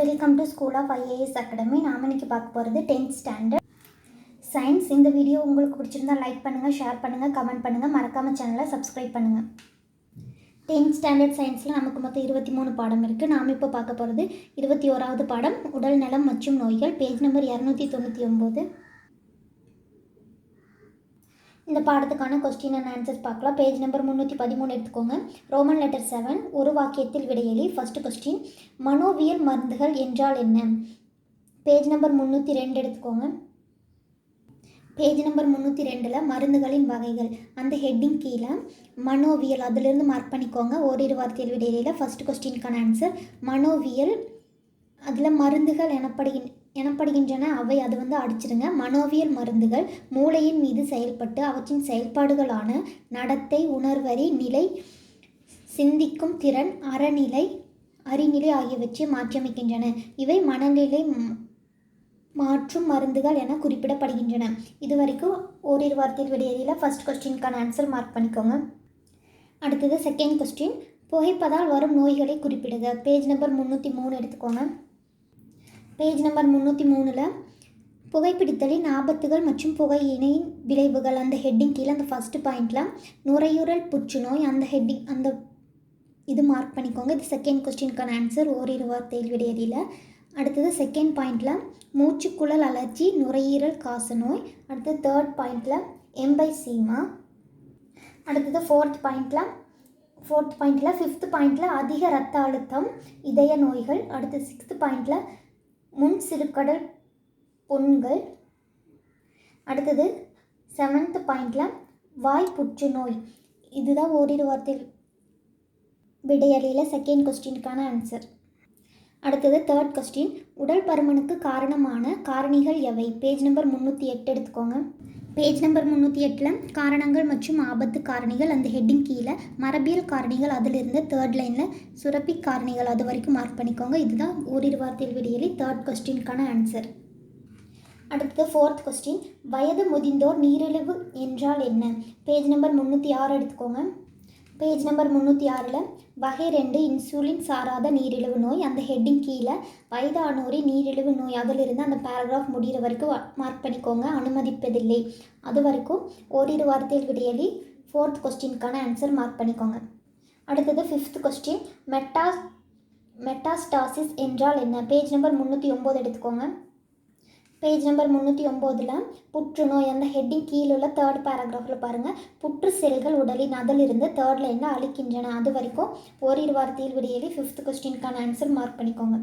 Welcome to school of IAS academy நாம் இன்றைக்கி பார்க்க போகிறது டென்த் ஸ்டாண்டர்ட் சயின்ஸ் இந்த வீடியோ உங்களுக்கு பிடிச்சிருந்தா லைக் பண்ணுங்கள் ஷேர் பண்ணுங்கள் கமெண்ட் பண்ணுங்கள் மறக்காமல் சேனலை சப்ஸ்கிரைப் பண்ணுங்கள் டென்த் ஸ்டாண்டர்ட் சயின்ஸில் நமக்கு மொத்தம் இருபத்தி மூணு பாடம் இருக்குது நாம் இப்போ பார்க்க போகிறது இருபத்தி ஓராவது பாடம் உடல் நலம் மற்றும் நோய்கள். பேஜ் நம்பர் இரநூத்தி தொண்ணூற்றி ஒம்பது இந்த பாடத்துக்கான கொஸ்டின் அண்ட் ஆன்சர்ஸ் பார்க்கலாம். பேஜ் நம்பர் முந்நூற்றி பதிமூணு எடுத்துக்கோங்க. ரோமன் லெட்டர் செவன் ஒரு வாக்கியத்தில் விடையளி ஃபஸ்ட்டு கொஸ்டின் மனோவியல் மருந்துகள் என்றால் என்ன? பேஜ் நம்பர் முந்நூற்றி ரெண்டு எடுத்துக்கோங்க. பேஜ் நம்பர் முந்நூற்றி ரெண்டில் மருந்துகளின் வகைகள். அந்த ஹெட்டிங் கீழே மனோவியல் அதிலிருந்து மார்க் பண்ணிக்கோங்க. ஓரிரு வார்த்தையில் விடையில ஃபர்ஸ்ட் கொஸ்டினுக்கான ஆன்சர் மனோவியல் அதில் மருந்துகள் எனப்படுகின்ற எனப்படுகின்றன அவை அது வந்து அடிச்சிருங்க. மனோவியல் மருந்துகள் மூளையின் மீது செயல்பட்டு அவற்றின் செயல்பாடுகளான நடத்தை உணர்வறி நிலை சிந்திக்கும் திறன் அறநிலை அறிநிலை ஆகியவற்றை மாற்றியமைக்கின்றன. இவை மனநிலை மாற்றும் மருந்துகள் என குறிப்பிடப்படுகின்றன. இது வரைக்கும் ஓரிரு வார்த்தையில் விடையறியில் ஃபர்ஸ்ட் கொஸ்டினுக்கான ஆன்சர் மார்க் பண்ணிக்கோங்க. அடுத்தது செகண்ட் கொஸ்டின் புகைப்பதால் வரும் நோய்களை குறிப்பிடுக. பேஜ் நம்பர் முந்நூற்றி மூணு எடுத்துக்கோங்க. பேஜ் நம்பர் முந்நூற்றி மூணில் புகைப்பிடித்தலின் ஆபத்துகள் மற்றும் புகையினையின் விளைவுகள் அந்த ஹெட்டிங் கீழே அந்த ஃபஸ்ட்டு பாயிண்டில் நுரையீரல் புற்றுநோய் அந்த ஹெட்டிங் அந்த இது மார்க் பண்ணிக்கோங்க. இது செகண்ட் கொஸ்டினுக்கான ஆன்சர் ஓரிரு வார்த்தையில் விடையறியில். அடுத்தது செகண்ட் பாயிண்டில் மூச்சுக்குழல் அலர்ஜி நுரையீரல் காசநோய். அடுத்தது தேர்ட் பாயிண்டில் எம்பைசீமா அடுத்தது ஃபோர்த் பாயிண்டில் ஃபோர்த் பாயிண்டில் ஃபிஃப்த் பாயிண்டில் அதிக ரத்த அழுத்தம் இதய நோய்கள். அடுத்து சிக்ஸ்த் பாயிண்டில் முன் சிறுகடல் புண்கள் அடுத்தது செவன்த் பாயிண்டில் வாய் புற்றுநோய் இதுதான் ஓரிரு வார்த்தையில் விடையலையில் செகண்ட் கொஸ்டினுக்கான ஆன்சர் அடுத்தது தேர்ட் கொஸ்டின் உடல் பருமனுக்கு காரணமான காரணிகள் எவை? பேஜ் நம்பர் முந்நூற்றி எட்டு எடுத்துக்கோங்க. பேஜ் நம்பர் முந்நூற்றி எட்டில் காரணங்கள் மற்றும் ஆபத்து காரணிகள் அந்த ஹெட்டிங் கீழே மரபியல் காரணிகள் அதிலிருந்து தேர்ட் லைனில் சுரப்பி காரணிகள் அது வரைக்கும் மார்க் பண்ணிக்கோங்க. இதுதான் ஓரிரு வார்த்தையில் விடையலி தேர்ட் கொஸ்டினுக்கான ஆன்சர் அடுத்தது ஃபோர்த் கொஸ்டின் வயது முதிர்ந்தோர் நீரிழிவு என்றால் என்ன? பேஜ் நம்பர் முந்நூற்றி ஆறு எடுத்துக்கோங்க. பேஜ் நம்பர் முந்நூற்றி ஆறில் வகை ரெண்டு இன்சுலின் சாராத நீரிழிவு நோய். அந்த ஹெட்டிங் கீழே வயதானோரின் நீரிழிவு நோய் அதிலிருந்து அந்த பேராகிராஃப் முடிகிற வரைக்கும் மார்க் பண்ணிக்கோங்க. அனுமதிப்பதில்லை. அது வரைக்கும் ஓரிரு வார்த்தையில் விடையலி ஃபோர்த் கொஸ்டினுக்கான ஆன்சர் மார்க் பண்ணிக்கோங்க. அடுத்தது ஃபிஃப்த் கொஸ்டின் மெட்டா மெட்டாஸ்டாசிஸ் என்றால் என்ன? பேஜ் நம்பர் முந்நூற்றி ஒம்பது எடுத்துக்கோங்க. பேஜ் நம்பர் முந்நூற்றி ஒம்போதில் புற்றுநோய் அந்த ஹெட்டிங் கீழே உள்ள தேர்ட் பேராகிராஃபில் பாருங்கள் புற்று செல்கள் உடலின் அதிலிருந்து தேர்ட் லைனில் அழிக்கின்றன. அது வரைக்கும் ஓரிரு வார்த்தையில் விடையலி ஃபிஃப்த் கொஸ்டினுக்கான ஆன்சர் மார்க் பண்ணிக்கோங்க.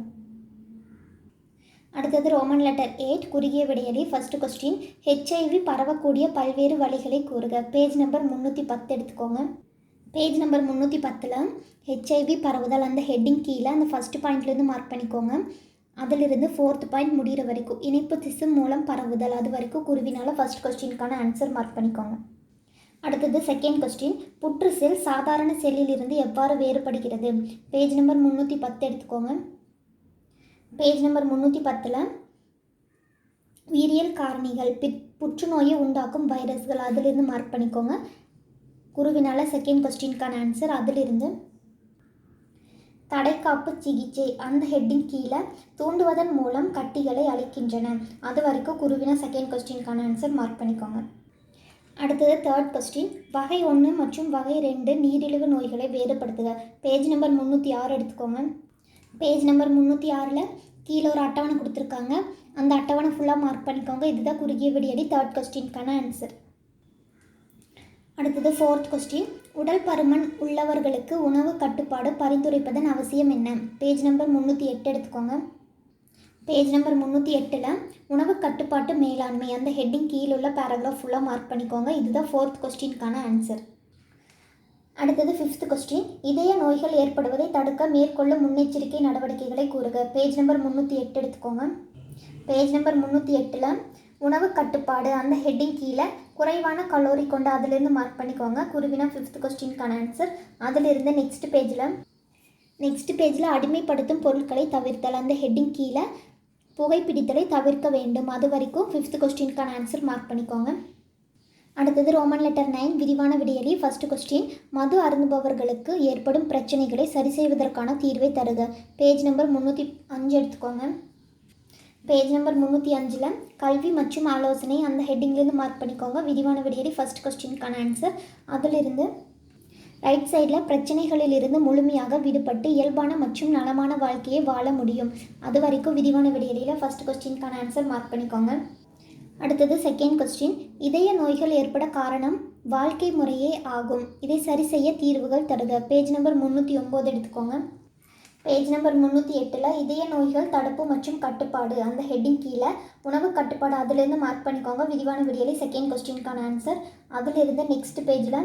அடுத்தது ரோமன் லெட்டர் எயிட் குறுகிய விடையலி ஃபர்ஸ்ட் கொஸ்டின் ஹெச்ஐவி பரவக்கூடிய பல்வேறு வழிகளை கூறுக. பேஜ் நம்பர் முந்நூற்றி பத்து எடுத்துக்கோங்க. பேஜ் நம்பர் முந்நூற்றி பத்தில் ஹெச்ஐவி பரவுதல் அந்த ஹெட்டிங் கீழே அந்த ஃபஸ்ட்டு பாயிண்ட்லேருந்து மார்க் பண்ணிக்கோங்க. அதிலிருந்து ஃபோர்த் பாயிண்ட் முடிகிற வரைக்கும் இணைப்பு திசு மூலம் பரவுதல். அது வரைக்கும் குருவினால் ஃபர்ஸ்ட் கொஸ்டினுக்கான ஆன்சர் மார்க் பண்ணிக்கோங்க. அடுத்தது செகண்ட் கொஸ்டின் புற்று செல் சாதாரண செல்லில் இருந்து எவ்வாறு வேறுபடுகிறது? பேஜ் நம்பர் முந்நூற்றி பத்து எடுத்துக்கோங்க. பேஜ் நம்பர் முந்நூற்றி பத்தில் உயிரியல் காரணிகள் பித் புற்றுநோயை உண்டாக்கும் வைரஸ்கள் அதிலிருந்து மார்க் பண்ணிக்கோங்க. குருவினால செகண்ட் கொஸ்டினுக்கான ஆன்சர் அதிலிருந்து தடைக்காப்பு சிகிச்சை அந்த ஹெட்டிங் கீழே தூண்டுவதன் மூலம் கட்டிகளை அழிக்கின்றன. அது வரைக்கும் குருவினா செகண்ட் கொஸ்டினுக்கான ஆன்சர் மார்க் பண்ணிக்கோங்க. அடுத்தது தேர்ட் கொஸ்டின் வகை ஒன்று மற்றும் வகை ரெண்டு நீரிழிவு நோய்களை வேறுபடுத்துக. பேஜ் நம்பர் முந்நூற்றி ஆறு எடுத்துக்கோங்க. பேஜ் நம்பர் முந்நூற்றி ஆறில் கீழே ஒரு அட்டவணை கொடுத்துருக்காங்க. அந்த அட்டவணை ஃபுல்லாக மார்க் பண்ணிக்கோங்க. இதுதான் குறுகிய விடியடி தேர்ட் கொஸ்டினுக்கான ஆன்சர் அடுத்தது ஃபோர்த் கொஸ்டின் உடல் பருமன் உள்ளவர்களுக்கு உணவு கட்டுப்பாடு பரிந்துரைப்பதன் அவசியம் என்ன? பேஜ் நம்பர் முந்நூற்றி எட்டு எடுத்துக்கோங்க. பேஜ் நம்பர் முந்நூற்றி எட்டில் உணவு கட்டுப்பாட்டு மேலாண்மை அந்த ஹெட்டிங் கீழுள்ள பேராகிராஃப் ஃபுல்லாக மார்க் பண்ணிக்கோங்க. இதுதான் ஃபோர்த் கொஸ்டின்கான ஆன்சர் அடுத்தது ஃபிஃப்த் கொஸ்டின் இதய நோய்கள் ஏற்படுவதை தடுக்க மேற்கொள்ளும் முன்னெச்சரிக்கை நடவடிக்கைகளை கூறுக. பேஜ் நம்பர் முந்நூற்றி எட்டு எடுத்துக்கோங்க. பேஜ் நம்பர் முந்நூற்றி எட்டில் உணவு கட்டுப்பாடு அந்த ஹெட்டிங் கீழே குறைவான கலோரி கொண்டு அதிலிருந்து மார்க் பண்ணிக்கோங்க. குருவினா ஃபிஃப்த் கொஸ்டினுக்கான ஆன்சர் அதிலிருந்து நெக்ஸ்ட் பேஜில் நெக்ஸ்ட் பேஜில் அடிமைப்படுத்தும் பொருட்களை தவிர்த்தல். அந்த ஹெட்டிங் கீழே புகைப்பிடித்தலை தவிர்க்க வேண்டும். அது வரைக்கும் ஃபிஃப்த் கொஸ்டினுக்கான ஆன்சர் மார்க் பண்ணிக்கோங்க. அடுத்தது ரோமன் லெட்டர் நைன் விரிவான விடியலி ஃபர்ஸ்ட் கொஸ்டின் மது அருந்துபவர்களுக்கு ஏற்படும் பிரச்சனைகளை சரி செய்வதற்கான தீர்வை தருக. பேஜ் நம்பர் முந்நூற்றி அஞ்சு எடுத்துக்கோங்க. பேஜ் நம்பர் முந்நூற்றி அஞ்சில் கல்வி மற்றும் ஆலோசனை அந்த ஹெட்டிங்லேருந்து மார்க் பண்ணிக்கோங்க. விரிவான விடியலி ஃபர்ஸ்ட் கொஸ்டினுக்கான ஆன்சர் அதிலிருந்து ரைட் சைடில் பிரச்சனைகளிலிருந்து முழுமையாக விடுபட்டு இயல்பான மற்றும் நலமான வாழ்க்கையை வாழ முடியும். அது வரைக்கும் விரிவான விடியலில் ஃபர்ஸ்ட் கொஸ்டினுக்கான ஆன்சர் மார்க் பண்ணிக்கோங்க. அடுத்தது செகண்ட் கொஸ்டின் இதய நோய்கள் ஏற்பட காரணம் வாழ்க்கை முறையே ஆகும். இதை சரி செய்ய தீர்வுகள் தருக. பேஜ் நம்பர் முந்நூற்றி ஒம்பது எடுத்துக்கோங்க. பேஜ் நம்பர் முந்நூற்றி எட்டில் இதய நோய்கள் தடுப்பு மற்றும் கட்டுப்பாடு. அந்த ஹெட்டிங் கீழே உணவு கட்டுப்பாடு அதுலேருந்து மார்க் பண்ணிக்கோங்க. விரிவான விடியலை செகண்ட் கொஸ்டினுக்கான ஆன்சர் அதிலிருந்து நெக்ஸ்ட் பேஜில்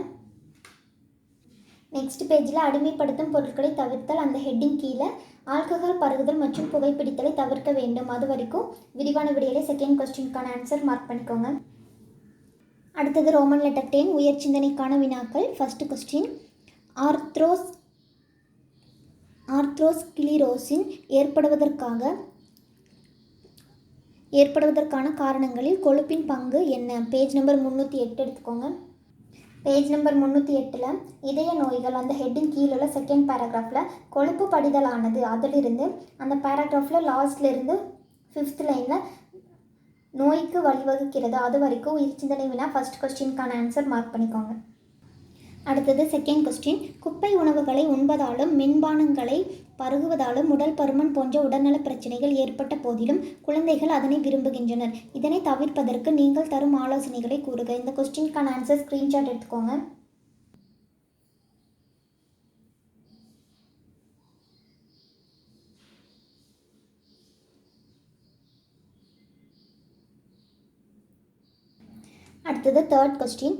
நெக்ஸ்ட் பேஜில் அடிமைப்படுத்தும் பொருட்களை தவிர்த்தல். அந்த ஹெட்டிங் கீழே ஆல்கஹால் பருகுதல் மற்றும் புகைப்பிடித்தலை தவிர்க்க வேண்டும். அது வரைக்கும் விரிவான விடியலை செகண்ட் கொஸ்டினுக்கான ஆன்சர் மார்க் பண்ணிக்கோங்க. அடுத்தது ரோமன் லெட்டர் டென் உயர் சிந்தனைக்கான வினாக்கள். ஃபஸ்ட்டு கொஸ்டின் ஆர்த்ரோஸ் ஆர்த்ரோஸ்கிளிரோசின் ஏற்படுவதற்காக ஏற்படுவதற்கான காரணங்களில் கொழுப்பின் பங்கு என்ன? பேஜ் நம்பர் முந்நூற்றி எட்டு எடுத்துக்கோங்க. பேஜ் நம்பர் முந்நூற்றி எட்டில் இதய நோய்கள் அந்த ஹெட்டின் கீழே உள்ள செகண்ட் பேராகிராஃபில் கொழுப்பு படிதலானது. அதிலிருந்து அந்த பேராகிராஃபில் லாஸ்ட்லேருந்து ஃபிஃப்த் லைனில் நோய்க்கு வழிவகுக்கிறது. அது வரைக்கும் உயிர் சிந்தனை வினா ஃபர்ஸ்ட் கொஸ்டினுக்கான ஆன்சர் மார்க் பண்ணிக்கோங்க. அடுத்தது செகண்ட் கொஸ்டின் குப்பை உணவுகளை உண்பதாலும் மின்பானங்களை பருகுவதாலும் உடல் பருமன் போன்ற உடல்நல பிரச்சனைகள் ஏற்பட்ட போதிலும் குழந்தைகள் அதனை விரும்புகின்றனர். இதனை தவிர்ப்பதற்கு நீங்கள் தரும் ஆலோசனைகளை கூறுக. இந்த கொஸ்டினுக்கான ஆன்சர் ஸ்க்ரீன்ஷாட் எடுத்துக்கோங்க. அடுத்தது தேர்ட் கொஸ்டின்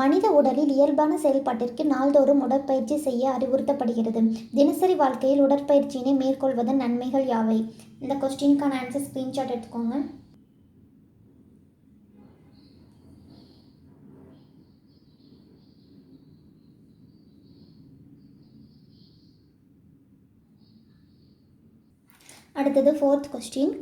மனித உடலில் இயல்பான செயல்பாட்டிற்கு நாள்தோறும் உடற்பயிற்சி செய்ய அறிவுறுத்தப்படுகிறது. தினசரி வாழ்க்கையில் உடற்பயிற்சியினை மேற்கொள்வதன் நன்மைகள் யாவை? இந்த கொஸ்டினுக்கான ஆன்சர் ஸ்க்ரீன்ஷாட் எடுத்துக்கோங்க. அடுத்தது ஃபோர்த் கொஸ்டின்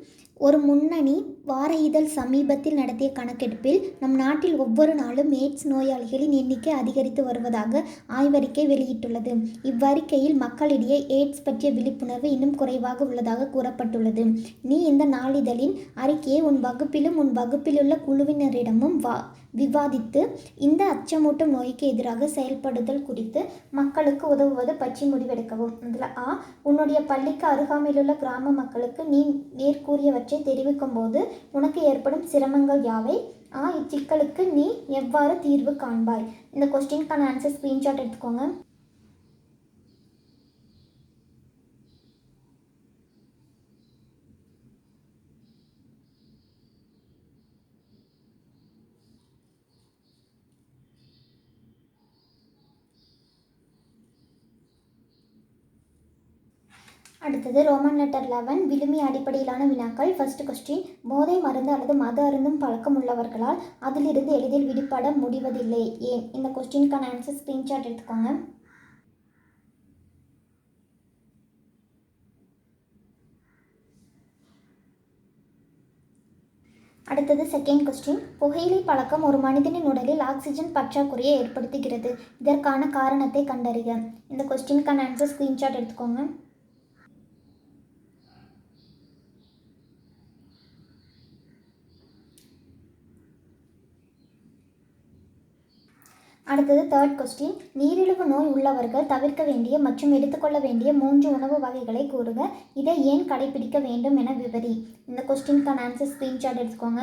ஒரு முன்னணி வார இதழ் சமீபத்தில் நடத்திய கணக்கெடுப்பில் நம் நாட்டில் ஒவ்வொரு நாளும் எய்ட்ஸ் நோயாளிகளின் எண்ணிக்கை அதிகரித்து வருவதாக ஆய்வறிக்கை வெளியிட்டுள்ளது. இவ்வறிக்கையில் மக்களிடையே எய்ட்ஸ் பற்றிய விழிப்புணர்வு இன்னும் குறைவாக உள்ளதாக கூறப்பட்டுள்ளது. நீ இந்த நாளிதழின் அறிக்கையை உன் வகுப்பிலும் உன் வகுப்பிலுள்ள குழுவினரிடமும் வா விவாதித்து இந்த அச்சமூட்டும் நோய்க்கு எதிராக செயல்படுதல் குறித்து மக்களுக்கு உதவுவது பற்றி முடிவெடுக்கவும். அதில் ஆ உன்னுடைய பள்ளிக்கு அருகாமையிலுள்ள கிராம மக்களுக்கு நீ நேர்கூறியவற்றை தெரிவிக்கும் போது உனக்கு ஏற்படும் சிரமங்கள் யாவை? ஆ இச்சிக்கலுக்கு நீ எவ்வாறு தீர்வு காண்பாய்? இந்த கொஸ்டினுக்கான ஆன்சர் ஸ்க்ரீன்ஷாட் எடுத்துக்கோங்க. அடுத்தது ரோமன் லெட்டர் லெவன் விழுமி அடிப்படையிலான வினாக்கள். ஃபர்ஸ்ட் கொஸ்டின் போதை மருந்து அல்லது மது அருந்தும் பழக்கம் உள்ளவர்களால் அதிலிருந்து எளிதில் விடுபட முடிவதில்லை. ஏன்? இந்த கொஸ்டினுக்கான ஆன்சர் ஸ்க்ரீன்ஷாட் எடுத்துக்கோங்க. அடுத்தது செகண்ட் கொஸ்டின் புகையிலை பழக்கம் ஒரு மனிதனின் உடலில் ஆக்சிஜன் பற்றாக்குறையை ஏற்படுத்துகிறது. இதற்கான காரணத்தை கண்டறிக. இந்த கொஸ்டினுக்கான ஆன்சர் ஸ்க்ரீன்ஷாட் எடுத்துக்கோங்க. அடுத்தது தேர்ட் கொஸ்டின் நீரிழிவு நோய் உள்ளவர்கள் தவிர்க்க வேண்டிய மற்றும் எடுத்துக்கொள்ள வேண்டிய மூன்று உணவு வகைகளை கூறுக. இதை ஏன் கடைபிடிக்க வேண்டும் என விவரி இந்த கொஸ்டினுக்கான ஆன்சர் ஸ்க்ரீன்ஷாட் எடுத்துக்கோங்க.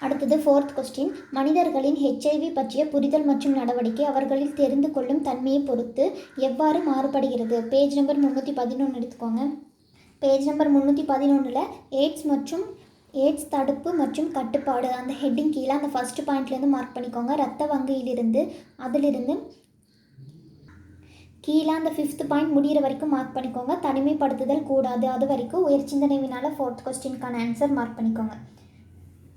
அடுத்தது ஃபோர்த் கொஸ்டின் மனிதர்களின் ஹெச்ஐவி பற்றிய புரிதல் மற்றும் நடவடிக்கை அவர்களில் தெரிந்து கொள்ளும் தன்மையை பொறுத்து எவ்வாறு மாறுபடுகிறது? பேஜ் நம்பர் முந்நூற்றி பதினொன்று எடுத்துக்கோங்க. பேஜ் நம்பர் முந்நூற்றி பதினொன்றில் எய்ட்ஸ் மற்றும் எய்ட்ஸ் தடுப்பு மற்றும் கட்டுப்பாடு அந்த ஹெட்டிங் கீழே அந்த ஃபஸ்ட்டு பாயிண்ட்லேருந்து மார்க் பண்ணிக்கோங்க. ரத்த வங்கியிலிருந்து அதிலிருந்து கீழே அந்த ஃபிஃப்த் பாயிண்ட் முடிகிற வரைக்கும் மார்க் பண்ணிக்கோங்க. தனிமைப்படுத்துதல் கூடாது. அது வரைக்கும் உயர் சிந்தனைவினால் ஃபோர்த் கொஸ்டினுக்கான ஆன்சர் மார்க் பண்ணிக்கோங்க.